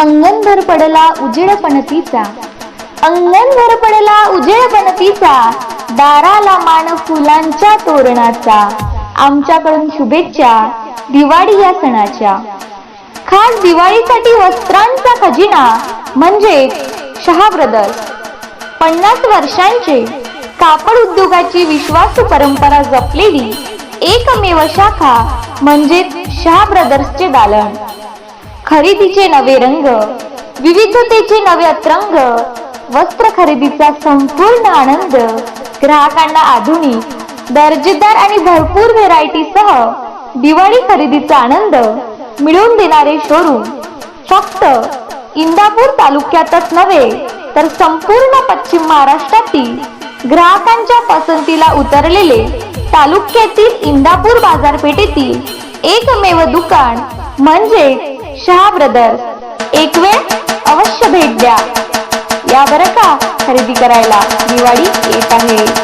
अंगण भर पडला उजेड पणतीचा. अंगण भर पडला उजेड पणतीचा. दाराला मान फुलांच्या तोरणाचा. आमच्याकडून शुभेच्छा दिवाळी या सणाच्या. खास दिवाळीसाठी वस्त्रांचा खजिना म्हणजे शहा ब्रदर्स पन्नास वर्षांचे कापड उद्योगाची विश्वासू परंपरा जपलेली एकमेव शाखा म्हणजे शहा ब्रदर्सचे दालन. खरेदीचे नवे रंग विविधतेचे नवे अत्रंग वस्त्र खरेदीचा संपूर्ण आनंद ग्राहकांना आधुनिक दर्जेदार आणि भरपूर व्हेरायटी सह दिवाळी खरेदीचा आनंद मिळवून देणारे शोरूम फक्त इंदापूर तालुक्यातच नव्हे तर संपूर्ण पश्चिम महाराष्ट्रातील ग्राहकांच्या पसंतीला उतरलेले तालुक्यातील इंदापूर बाजारपेठेतील एकमेव दुकान म्हणजे शहा ब्रदर्स एक वेळ अवश्य भेट द्या. या बरं का खरेदी करायला दिवाळी येत आहे.